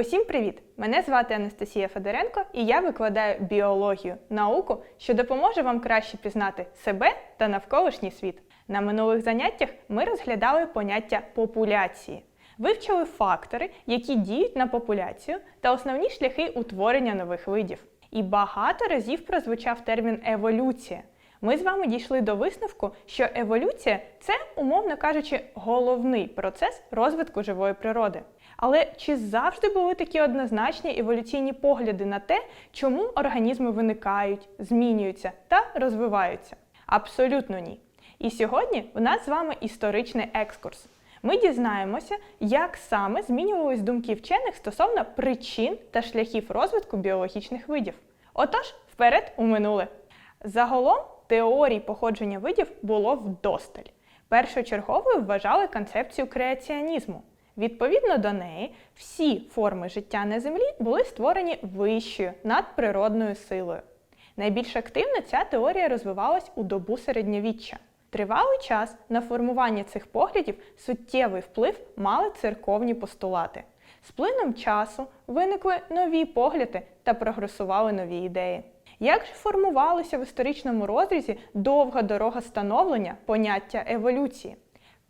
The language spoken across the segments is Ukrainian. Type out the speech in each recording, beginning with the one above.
Усім привіт! Мене звати Анастасія Федоренко і я викладаю біологію, науку, що допоможе вам краще пізнати себе та навколишній світ. На минулих заняттях ми розглядали поняття популяції, вивчили фактори, які діють на популяцію, та основні шляхи утворення нових видів. І багато разів прозвучав термін еволюція. Ми з вами дійшли до висновку, що еволюція це, умовно кажучи, головний процес розвитку живої природи. Але чи завжди були такі однозначні еволюційні погляди на те, чому організми виникають, змінюються та розвиваються? Абсолютно ні. І сьогодні у нас з вами історичний екскурс. Ми дізнаємося, як саме змінювались думки вчених стосовно причин та шляхів розвитку біологічних видів. Отож, вперед у минуле. Загалом теорій походження видів було вдосталь. Першочерговою вважали концепцію креаціонізму. Відповідно до неї, всі форми життя на Землі були створені вищою надприродною силою. Найбільш активно ця теорія розвивалась у добу середньовіччя. Тривалий час на формування цих поглядів суттєвий вплив мали церковні постулати. З плином часу виникли нові погляди та прогресували нові ідеї. Як же формувалося в історичному розрізі довга дорога становлення поняття еволюції?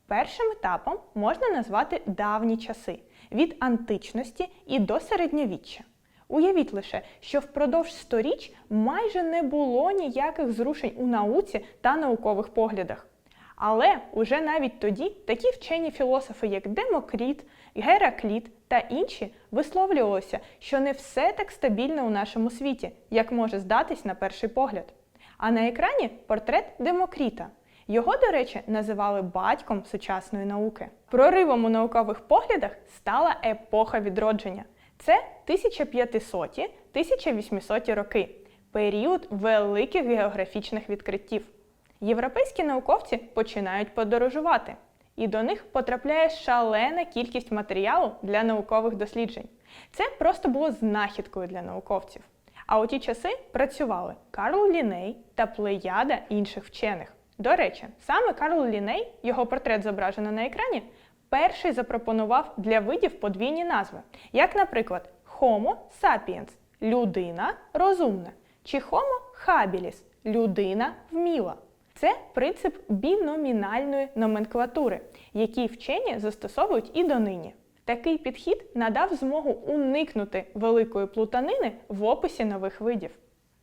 Першим етапом можна назвати давні часи від античності і до середньовіччя. Уявіть лише, що впродовж сторіч майже не було ніяких зрушень у науці та наукових поглядах. Але уже навіть тоді такі вчені філософи, як Демокріт, Геракліт та інші, висловлювалися, що не все так стабільно у нашому світі, як може здатись на перший погляд. А на екрані портрет Демокріта. Його, до речі, називали батьком сучасної науки. Проривом у наукових поглядах стала епоха відродження. Це 1500-1800 роки, період великих географічних відкриттів. Європейські науковці починають подорожувати, і до них потрапляє шалена кількість матеріалу для наукових досліджень. Це просто було знахідкою для науковців. А у ті часи працювали Карл Ліней та плеяда інших вчених. До речі, саме Карл Ліней, його портрет зображено на екрані, перший запропонував для видів подвійні назви, як, наприклад, Homo sapiens людина розумна, чи Homo habilis людина вміла. Це принцип біномінальної номенклатури, який вчені застосовують і донині. Такий підхід надав змогу уникнути великої плутанини в описі нових видів.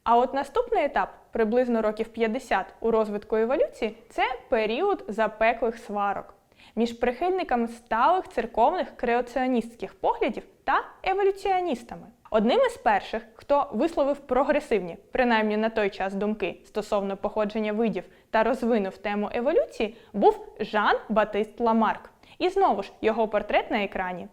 А от наступний етап, приблизно років 50 у розвитку еволюції, це період запеклих сварок між прихильниками сталих церковних креаціоністських поглядів та еволюціоністами. Одним із перших, хто висловив прогресивні, принаймні на той час, думки стосовно походження видів та розвинув тему еволюції, був Жан Батист Ламарк. І знову ж його портрет на екрані.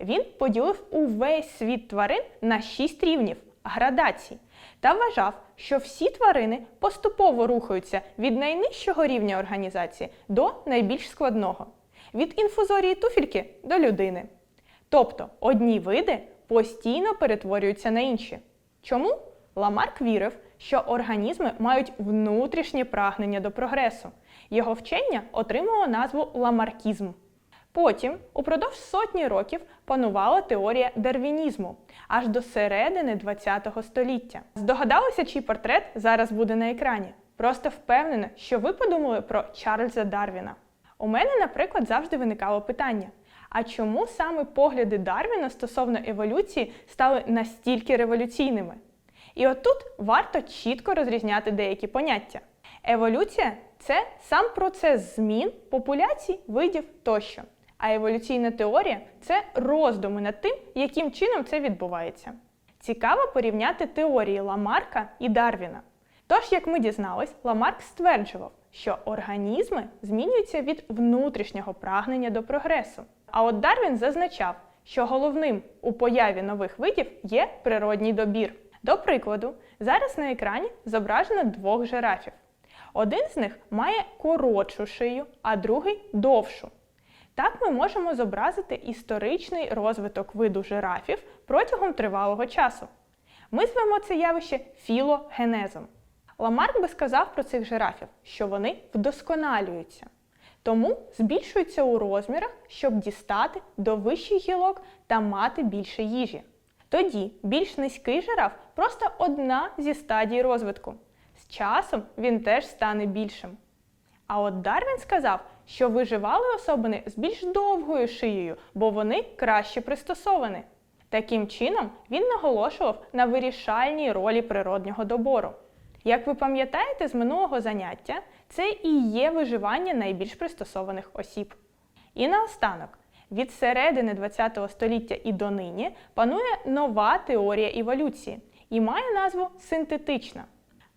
Він поділив увесь світ тварин на шість рівнів градацій та вважав, що всі тварини поступово рухаються від найнижчого рівня організації до найбільш складного від інфузорії туфельки до людини. Тобто одні види постійно перетворюються на інші. Чому? Ламарк вірив, що організми мають внутрішнє прагнення до прогресу. Його вчення отримало назву ламаркізм. Потім, упродовж сотні років, панувала теорія дарвінізму аж до середини ХХ століття. Здогадалися, чий портрет зараз буде на екрані? Просто впевнена, що ви подумали про Чарльза Дарвіна. У мене, наприклад, завжди виникало питання: а чому саме погляди Дарвіна стосовно еволюції стали настільки революційними? І отут варто чітко розрізняти деякі поняття. Еволюція це сам процес змін популяцій, видів тощо. А еволюційна теорія це роздуми над тим, яким чином це відбувається. Цікаво порівняти теорії Ламарка і Дарвіна. Тож, як ми дізнались, Ламарк стверджував, що організми змінюються від внутрішнього прагнення до прогресу. А от Дарвін зазначав, що головним у появі нових видів є природній добір. До прикладу, зараз на екрані зображено двох жирафів. Один з них має коротшу шию, а другий довшу. Так ми можемо зобразити історичний розвиток виду жирафів протягом тривалого часу. Ми звемо це явище філогенезом. Ламарк би сказав про цих жирафів, що вони вдосконалюються. тому збільшуються у розмірах, щоб дістати до вищих гілок та мати більше їжі. Тоді більш низький жираф просто одна зі стадій розвитку. З часом він теж стане більшим. А от Дарвін сказав, що виживали особини з більш довгою шиєю, бо вони краще пристосовані. Таким чином, він наголошував на вирішальній ролі природнього добору. Як ви пам'ятаєте з минулого заняття, це і є виживання найбільш пристосованих осіб. І наостанок, від середини ХХ століття і донині панує нова теорія еволюції і має назву синтетична.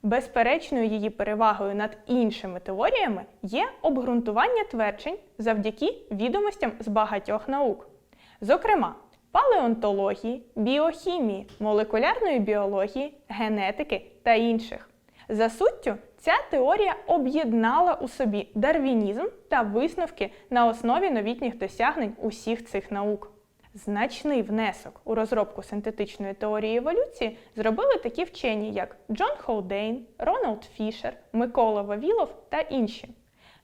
Безперечною її перевагою над іншими теоріями є обґрунтування тверджень завдяки відомостям з багатьох наук, зокрема палеонтології, біохімії, молекулярної біології, генетики та інших. За суттю, ця теорія об'єднала у собі дарвінізм та висновки на основі новітніх досягнень усіх цих наук. Значний внесок у розробку синтетичної теорії еволюції зробили такі вчені, як Джон Холдейн, Рональд Фішер, Микола Вавілов та інші.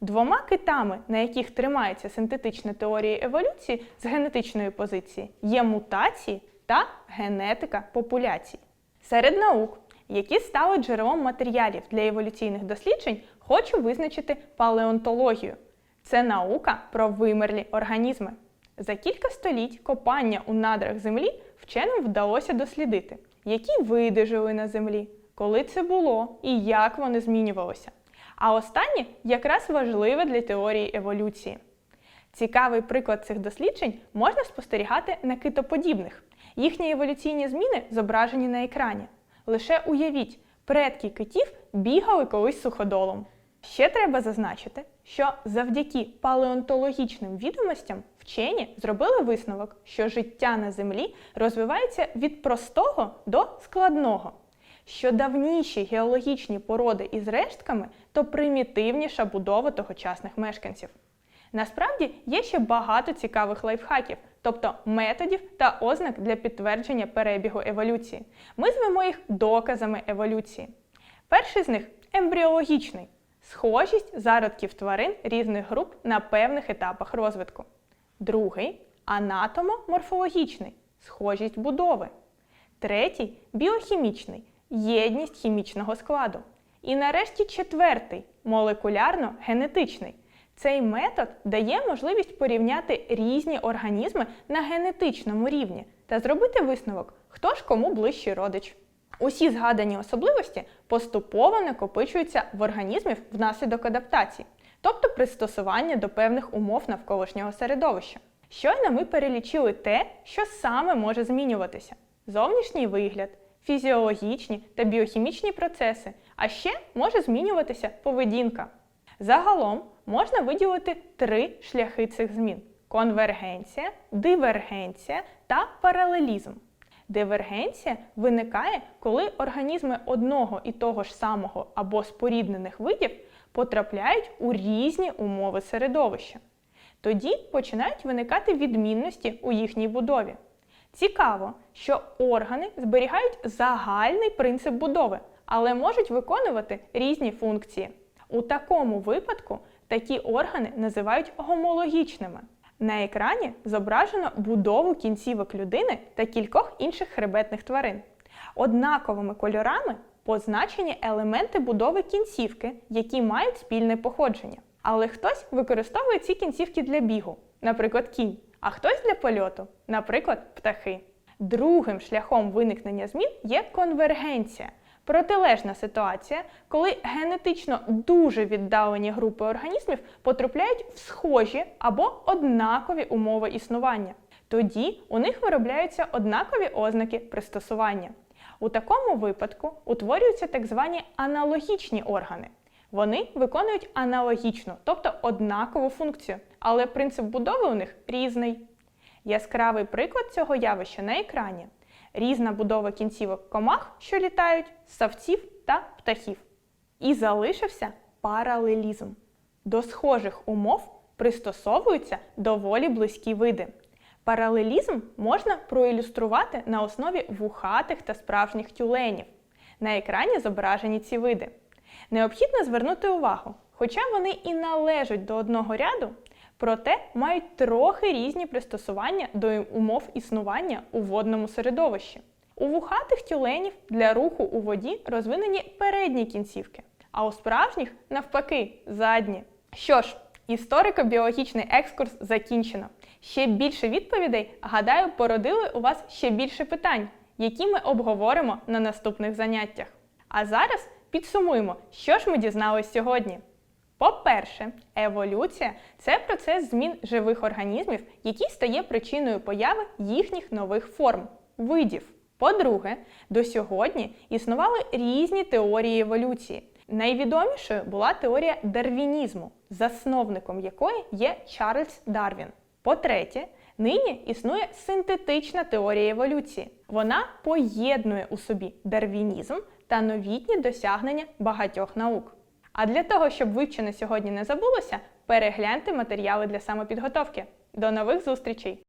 Двома китами, на яких тримається синтетична теорія еволюції з генетичної позиції, є мутації та генетика популяцій. Серед наук, які стали джерелом матеріалів для еволюційних досліджень, хочу визначити палеонтологію. Це наука про вимерлі організми. За кілька століть копання у надрах Землі вченим вдалося дослідити, які види жили на Землі, коли це було і як вони змінювалися. А останнє якраз важливе для теорії еволюції. Цікавий приклад цих досліджень можна спостерігати на китоподібних. Їхні еволюційні зміни зображені на екрані. Лише уявіть, предки китів бігали колись суходолом. Ще треба зазначити, що завдяки палеонтологічним відомостям вчені зробили висновок, що життя на Землі розвивається від простого до складного. Що давніші геологічні породи із рештками, то примітивніша будова тогочасних мешканців. Насправді є ще багато цікавих лайфхаків, тобто методів та ознак для підтвердження перебігу еволюції. Ми звемо їх доказами еволюції. Перший з них ембріологічний схожість зародків тварин різних груп на певних етапах розвитку. Другий анатомо-морфологічний схожість будови. Третій біохімічний єдність хімічного складу. І нарешті четвертий молекулярно-генетичний. Цей метод дає можливість порівняти різні організми на генетичному рівні та зробити висновок, хто ж кому ближчий родич. Усі згадані особливості поступово накопичуються в організмів внаслідок адаптації, тобто пристосування до певних умов навколишнього середовища. Щойно ми перелічили те, що саме може змінюватися: зовнішній вигляд, фізіологічні та біохімічні процеси, а ще може змінюватися поведінка. Загалом можна виділити три шляхи цих змін: конвергенція, дивергенція та паралелізм. Дивергенція виникає, коли організми одного і того ж самого або споріднених видів потрапляють у різні умови середовища. Тоді починають виникати відмінності у їхній будові. Цікаво, що органи зберігають загальний принцип будови, але можуть виконувати різні функції. У такому випадку такі органи називають гомологічними. На екрані зображено будову кінцівок людини та кількох інших хребетних тварин. Однаковими кольорами позначені елементи будови кінцівки, які мають спільне походження. Але хтось використовує ці кінцівки для бігу, наприклад, кінь, а хтось для польоту, наприклад, птахи. Другим шляхом виникнення змін є конвергенція. Протилежна ситуація, коли генетично дуже віддалені групи організмів потрапляють в схожі або однакові умови існування. Тоді у них виробляються однакові ознаки пристосування. У такому випадку утворюються так звані аналогічні органи. Вони виконують аналогічну, тобто однакову функцію, але принцип будови у них різний. Яскравий приклад цього явища на екрані різна будова кінцівок комах, що літають, ссавців та птахів. І залишився паралелізм. До схожих умов пристосовуються доволі близькі види. Паралелізм можна проілюструвати на основі вухатих та справжніх тюленів. На екрані зображені ці види. Необхідно звернути увагу, Хоча вони і належать до одного ряду, проте мають трохи різні пристосування до умов існування у водному середовищі. У вухатих тюленів для руху у воді розвинені передні кінцівки, а у справжніх, навпаки, задні. Що ж, історико-біологічний екскурс закінчено. Ще більше відповідей, гадаю, породили у вас ще більше питань, які ми обговоримо на наступних заняттях. А зараз підсумуємо, що ж ми дізнались сьогодні. По-перше, еволюція це процес змін живих організмів, який стає причиною появи їхніх нових форм видів. По-друге, до сьогодні існували різні теорії еволюції. Найвідомішою була теорія дарвінізму, засновником якої є Чарльз Дарвін. По-третє, нині існує синтетична теорія еволюції. Вона поєднує у собі дарвінізм та новітні досягнення багатьох наук. А для того, щоб вивчене сьогодні не забулося, перегляньте матеріали для самопідготовки. До нових зустрічей!